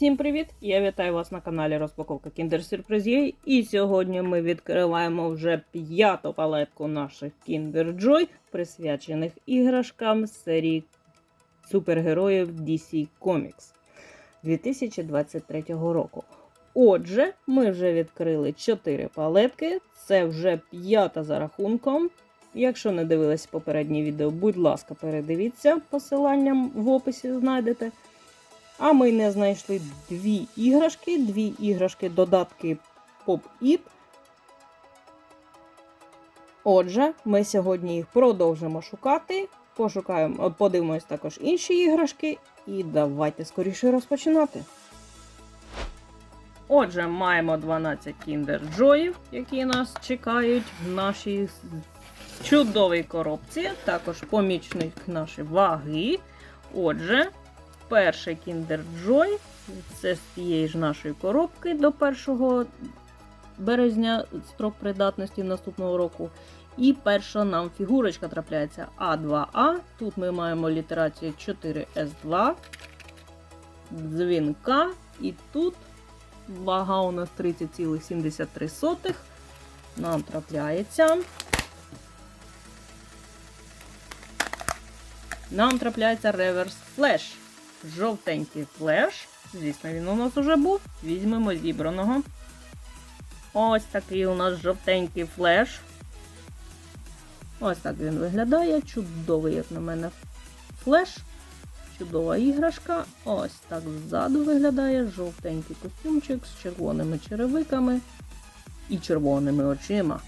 Всім привіт! Я вітаю вас на каналі Розпаковка Kinder Surprise. І сьогодні ми відкриваємо вже п'яту палетку наших Kinder Joy, присвячених іграшкам серії супергероїв DC Comics 2023 року. Отже, ми вже відкрили 4 палетки. Це вже п'ята за рахунком. Якщо не дивились попереднє відео, будь ласка, передивіться посиланням в описі знайдете. А ми не знайшли дві іграшки, дві іграшки додатки Pop-It. Отже, ми сьогодні їх продовжимо шукати. Пошукаємо, подивимось також інші іграшки. І давайте скоріше розпочинати. Отже, маємо 12 Kinder Joy, які нас чекають в нашій чудовій коробці. Також помічник наші ваги. Отже, перший Kinder Joy. Це з тієї ж нашої коробки до 1 березня строк придатності наступного року. І перша нам фігурочка трапляється А2А. Тут ми маємо літерацію 4С2, дзвінка. І тут вага у нас 30,73. Нам трапляється. Нам трапляється реверс флеш. Жовтенький флеш. Звісно, він у нас уже був. Візьмемо зібраного. Ось такий у нас жовтенький флеш. Ось так він виглядає. Чудовий, як на мене, флеш. Чудова іграшка. Ось так ззаду виглядає жовтенький костюмчик з червоними черевиками і червоними очима.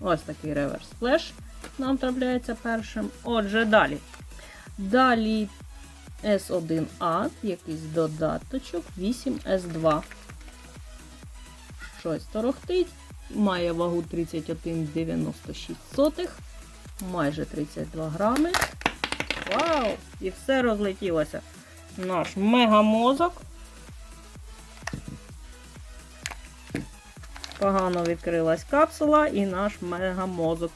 Ось такий реверс флеш нам трапляється першим. Отже, далі. Далі S1A, якийсь додаточок, 8S2. Щось торохтить. Має вагу 31,96, майже 32 грами. Вау! І все розлетілося. Наш мегамозок. Погано відкрилась капсула, і наш мегамозок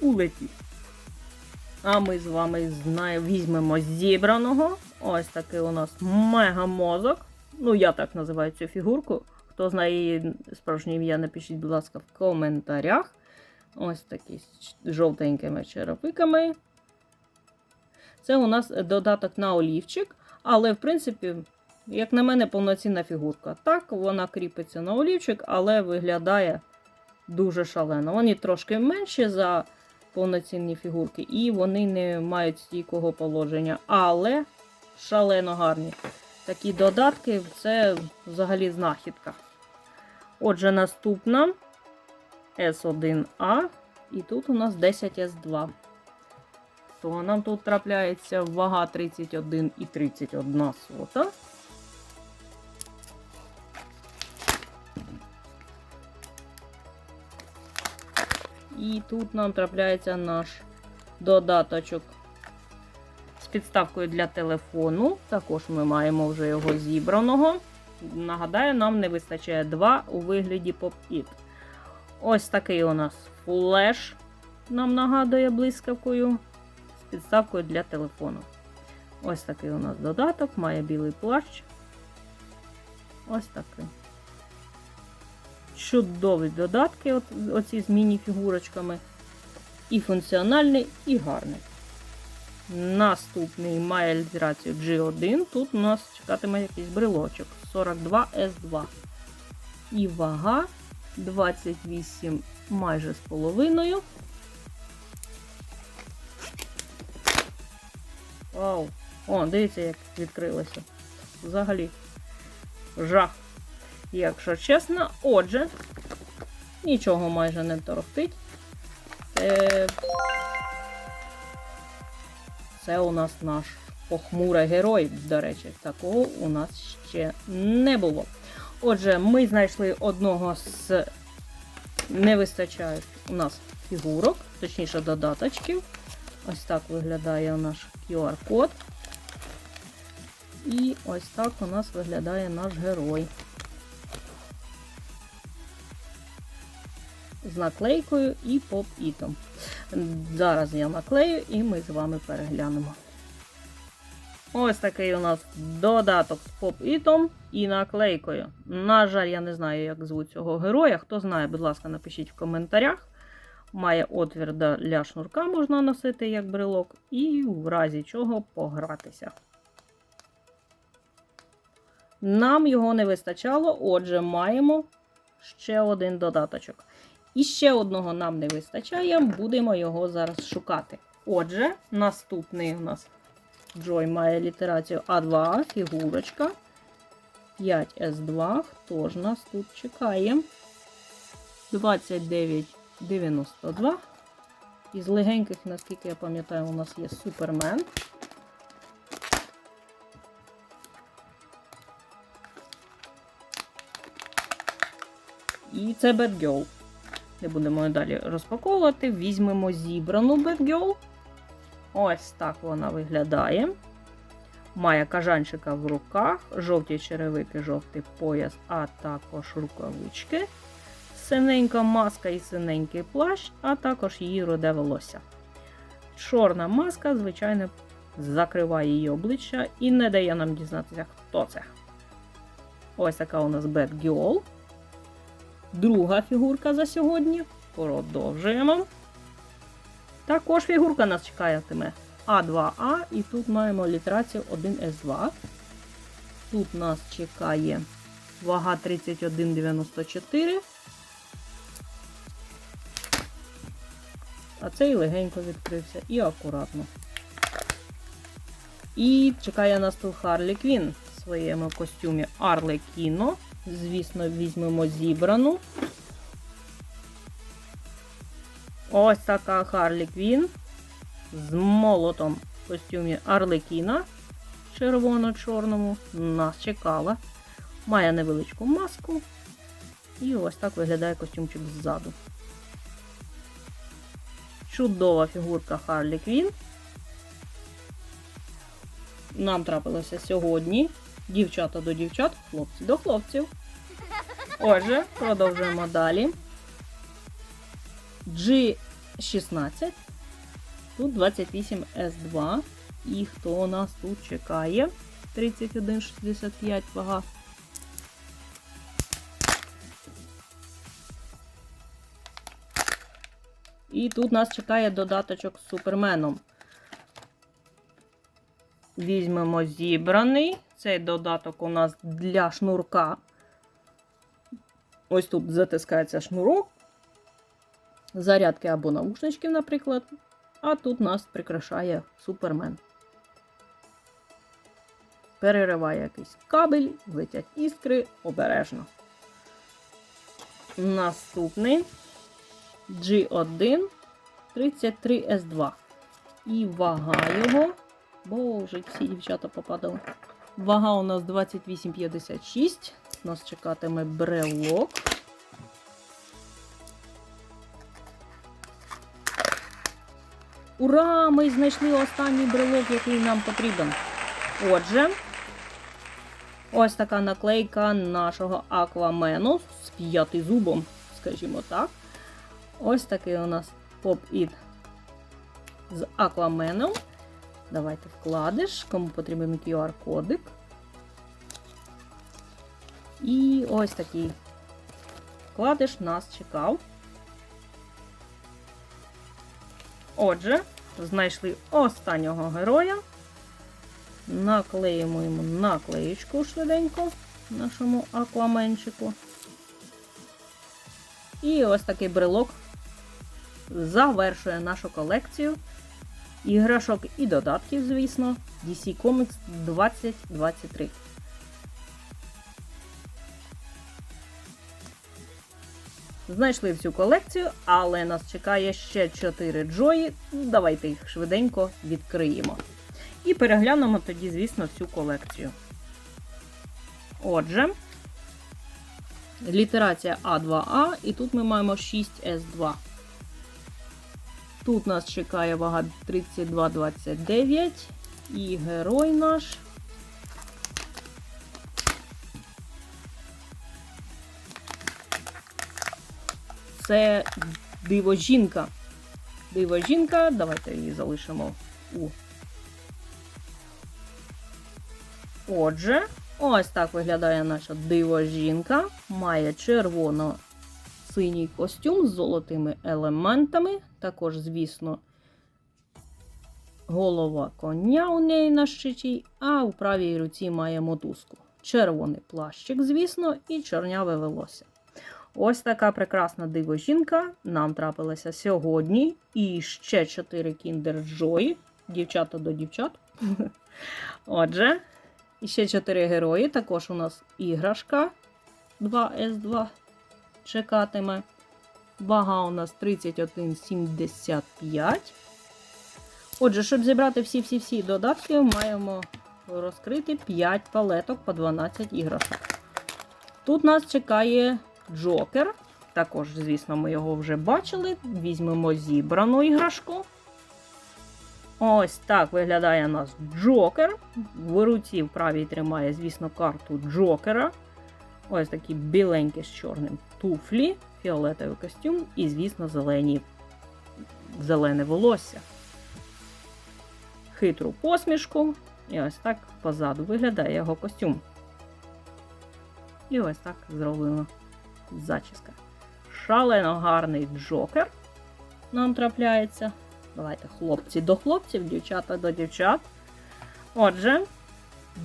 улетів. А ми з вами візьмемо зібраного. Ось такий у нас мегамозок. Ну, я так називаю цю фігурку. Хто знає її справжнє ім'я, напишіть, будь ласка, в коментарях. Ось такі з жовтенькими черепиками. Це у нас додаток на олівчик, але, в принципі, як на мене, повноцінна фігурка. Так, вона кріпиться на олівчик, але виглядає дуже шалено. Вони трошки менші за повноцінні фігурки, і вони не мають стійкого положення, але шалено гарні. Такі додатки це взагалі знахідка. Отже, наступна S1A, і тут у нас 10S2. То нам тут трапляється вага 31 і 31 сота. І тут нам трапляється наш додаточок з підставкою для телефону. Також ми маємо вже його зібраного. Нагадаю, нам не вистачає 2 у вигляді Pop-It. Ось такий у нас флеш, нам нагадує блискавкою з підставкою для телефону. Ось такий у нас додаток, має білий плащ. Ось такий. Чудові додатки, от, оці з міні-фігурочками. І функціональний, і гарний. Наступний має літерацію G1. Тут у нас чекатиме якийсь брелочок 42S2. І вага 28 майже з половиною. Вау! О, дивіться, як відкрилося. Взагалі жах. Якщо чесно, отже, нічого майже не торохтить. Це, це у нас наш похмурий герой, до речі, такого у нас ще не було. Отже, ми знайшли одного з не вистачає у нас фігурок, точніше додаточків. Ось так виглядає наш QR-код. І ось так у нас виглядає наш герой. З наклейкою і поп-ітом. Зараз я наклею і ми з вами переглянемо. Ось такий у нас додаток з поп-ітом і наклейкою. На жаль, я не знаю, як звуть цього героя. Хто знає, будь ласка, напишіть в коментарях. Має отвір для шнурка, можна носити як брелок, і в разі чого погратися. Нам його не вистачало, отже, маємо ще один додаточок. І ще одного нам не вистачає, будемо його зараз шукати. Отже, наступний у нас Джой має літерацію А2, фігурочка. 5С2. Хто ж нас тут чекає? 29,92. Із легеньких, наскільки я пам'ятаю, у нас є Супермен. І це Girl. Не будемо далі розпаковувати. Візьмемо зібрану Bad Ось так вона виглядає. Має кажанчика в руках, жовті черевики, жовтий пояс, а також рукавички. Синенька маска і синенький плащ, а також її роде волосся. Чорна маска, звичайно, закриває її обличчя і не дає нам дізнатися, хто це. Ось така у нас Girl. Друга фігурка за сьогодні. Продовжуємо. Також фігурка нас чекатиме А2А, і тут маємо літерацію 1С2. Тут нас чекає вага 31,94. А цей легенько відкрився і акуратно. І чекає нас тут Харлі Квін в своєму костюмі Арлекіно. Звісно, візьмемо зібрану. Ось така Харлі Квін з молотом в костюмі Арлекіна червоно-чорному. Нас чекала. Має невеличку маску. І ось так виглядає костюмчик ззаду. Чудова фігурка Харлі Квін. Нам трапилося сьогодні. Дівчата до дівчат, хлопці до хлопців. Отже, продовжуємо далі. G16. Тут 28S2. І хто нас тут чекає? 31,65 вага. І тут нас чекає додаточок з суперменом. Візьмемо зібраний. Цей додаток у нас для шнурка. Ось тут затискається шнурок. Зарядки або наушничків, наприклад. А тут нас прикрашає супермен. Перериває якийсь кабель, летять іскри обережно. Наступний G1 33S2. І вага його. Боже, всі дівчата попадали. Вага у нас 28,56. Нас чекатиме брелок. Ура! Ми знайшли останній брелок, який нам потрібен. Отже, ось така наклейка нашого аквамену з п'ятизубом, скажімо так. Ось такий у нас поп-іт з акваменом. Давайте вкладиш, кому потрібен QR-кодик. І ось такий вкладиш нас чекав. Отже, знайшли останнього героя. Наклеїмо йому наклеєчку швиденько нашому акваменчику. І ось такий брелок завершує нашу колекцію іграшок і додатків, звісно, DC Comics 2023. Знайшли всю колекцію, але нас чекає ще 4 джої. Давайте їх швиденько відкриємо. І переглянемо тоді, звісно, всю колекцію. Отже, літерація А2А, і тут ми маємо 6С2. Тут нас чекає вага 32,29 і герой наш. Це диво жінка. Диво жінка, давайте її залишимо у Отже, ось так виглядає наша диво жінка. Має червоно-синій костюм з золотими елементами. Також, звісно, голова коня у неї на щиті, а у правій руці має мотузку. Червоний плащик, звісно, і чорняве волосся. Ось така прекрасна диво жінка нам трапилася сьогодні. І ще 4 Kinder Joy. Дівчата до дівчат. Отже, ще 4 герої. Також у нас іграшка 2С2 чекатиме. Вага у нас 31,75. Отже, щоб зібрати всі-всі-всі додатки, маємо розкрити 5 палеток по 12 іграшок. Тут нас чекає Джокер. Також, звісно, ми його вже бачили. Візьмемо зібрану іграшку. Ось так виглядає у нас Джокер. В руці в правій тримає, звісно, карту Джокера. Ось такі біленькі з чорним туфлі, фіолетовий костюм і, звісно, зелені, зелене волосся. Хитру посмішку. І ось так позаду виглядає його костюм. І ось так зроблено зачіска. Шалено гарний джокер нам трапляється. Давайте хлопці до хлопців, дівчата до дівчат. Отже,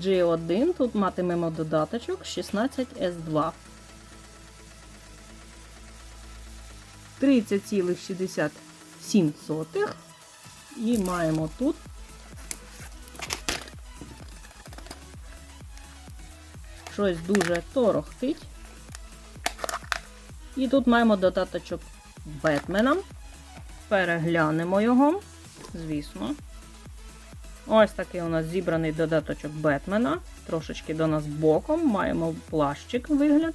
G1 тут матимемо додаточок 16S2. 30,67. І маємо тут щось дуже торохтить. І тут маємо додаточок Бетмена. Переглянемо його, звісно. Ось такий у нас зібраний додаточок Бетмена. Трошечки до нас боком. Маємо плащик вигляд.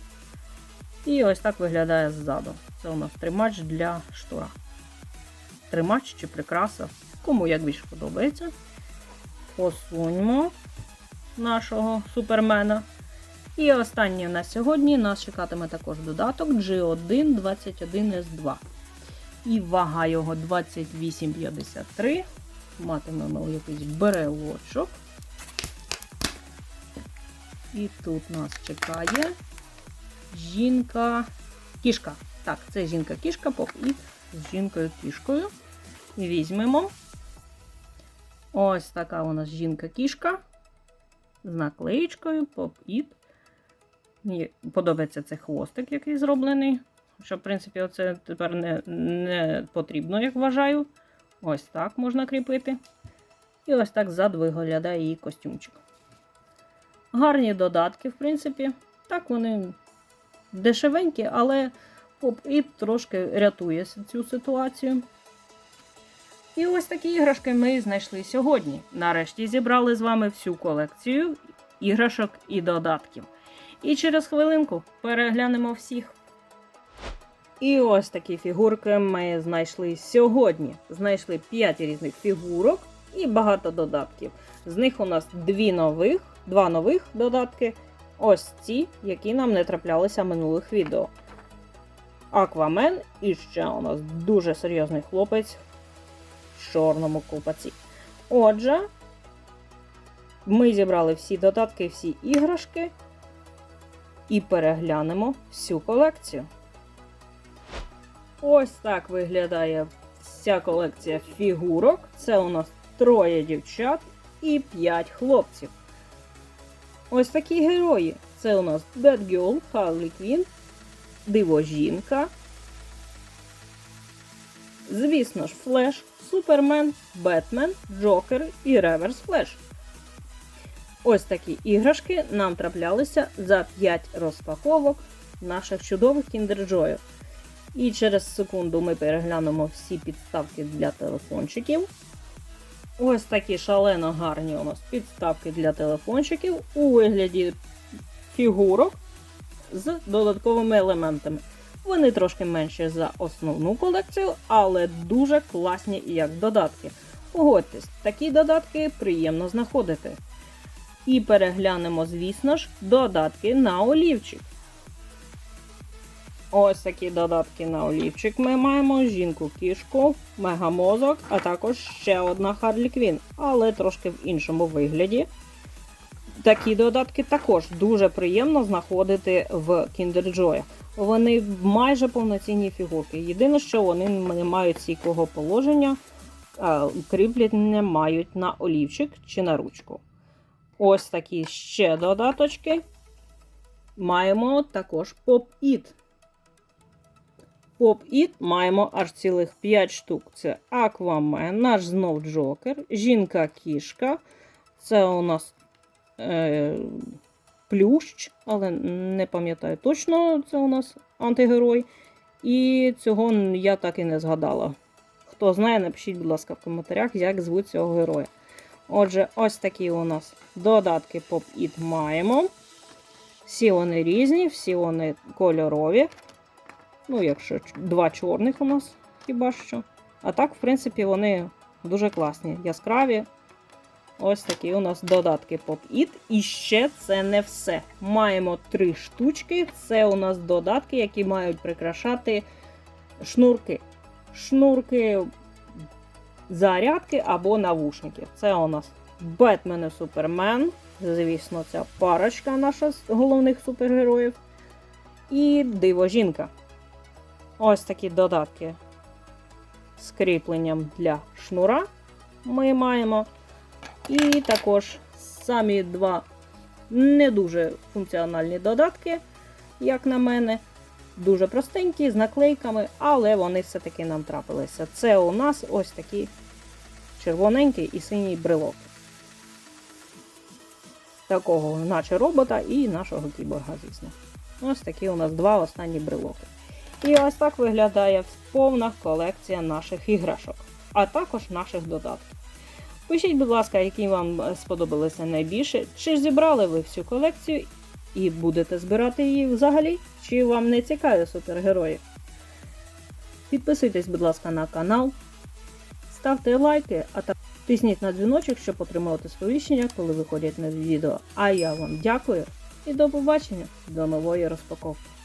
І ось так виглядає ззаду. Це у нас тримач для штора. Тримач чи прикраса. Кому як більше подобається. Посуньмо нашого супермена. І останнє на сьогодні нас чекатиме також додаток G1 21S2. І вага його 28,53. Матимемо якийсь берелочок. І тут нас чекає жінка кішка. Так, це жінка-кішка, поп-іт з жінкою-кішкою. Візьмемо. Ось така у нас жінка-кішка. З наклеєчкою, поп-іт. Мені подобається цей хвостик, який зроблений. Що, в принципі, оце тепер не, не потрібно, як вважаю. Ось так можна кріпити. І ось так ззаду виглядає її костюмчик. Гарні додатки, в принципі. Так, вони дешевенькі, але поп-іт трошки рятує цю ситуацію. І ось такі іграшки ми знайшли сьогодні. Нарешті зібрали з вами всю колекцію іграшок і додатків. І через хвилинку переглянемо всіх. І ось такі фігурки ми знайшли сьогодні. Знайшли 5 різних фігурок і багато додатків. З них у нас дві нових, два нових додатки. Ось ці, які нам не траплялися в минулих відео. Аквамен і ще у нас дуже серйозний хлопець в чорному купаці. Отже, ми зібрали всі додатки, всі іграшки і переглянемо всю колекцію. Ось так виглядає вся колекція фігурок. Це у нас троє дівчат і п'ять хлопців. Ось такі герої. Це у нас Bad Girl, Harley Quinn, Диво Жінка. Звісно ж, Флеш, Супермен, Бетмен, Джокер і Реверс Флеш. Ось такі іграшки нам траплялися за 5 розпаковок наших чудових кіндерджоїв. І через секунду ми переглянемо всі підставки для телефончиків. Ось такі шалено гарні у нас підставки для телефончиків у вигляді фігурок з додатковими елементами. Вони трошки менші за основну колекцію, але дуже класні як додатки. Погодьтесь, такі додатки приємно знаходити. І переглянемо, звісно ж, додатки на олівчик. Ось такі додатки на олівчик ми маємо: жінку-кішку, мегамозок, а також ще одна Харлі Квін, але трошки в іншому вигляді. такі додатки також дуже приємно знаходити в Kinder Joy. Вони майже повноцінні фігурки. Єдине, що вони не мають стійкого положення, кріплення мають на олівчик чи на ручку. Ось такі ще додаточки. Маємо також Pop-It. Pop-It маємо аж цілих 5 штук. Це Аквамен, наш знов Джокер, Жінка-кішка. Це у нас е, плющ, але не пам'ятаю точно, це у нас антигерой. І цього я так і не згадала. Хто знає, напишіть, будь ласка, в коментарях, як звуть цього героя. Отже, ось такі у нас додатки Pop-It маємо. Всі вони різні, всі вони кольорові. Ну, якщо два чорних у нас хіба що. А так, в принципі, вони дуже класні, яскраві. Ось такі у нас додатки Pop-It. І ще це не все. Маємо три штучки. Це у нас додатки, які мають прикрашати шнурки. Шнурки зарядки або навушники. Це у нас Бетмен і Супермен. Звісно, ця парочка наша з головних супергероїв. І Диво жінка. Ось такі додатки з кріпленням для шнура ми маємо. І також самі два не дуже функціональні додатки, як на мене. Дуже простенькі, з наклейками, але вони все-таки нам трапилися. Це у нас ось такий червоненький і синій брелок. Такого, наче робота, і нашого кіборга, звісно. Ось такі у нас два останні брелоки. І ось так виглядає повна колекція наших іграшок, а також наших додатків. Пишіть, будь ласка, які вам е, сподобалися найбільше, чи зібрали ви всю колекцію і будете збирати її взагалі, чи вам не цікаві супергерої. Підписуйтесь, будь ласка, на канал, ставте лайки, а також тисніть на дзвіночок, щоб отримувати сповіщення, коли виходять нові відео. А я вам дякую і до побачення, до нової розпаковки.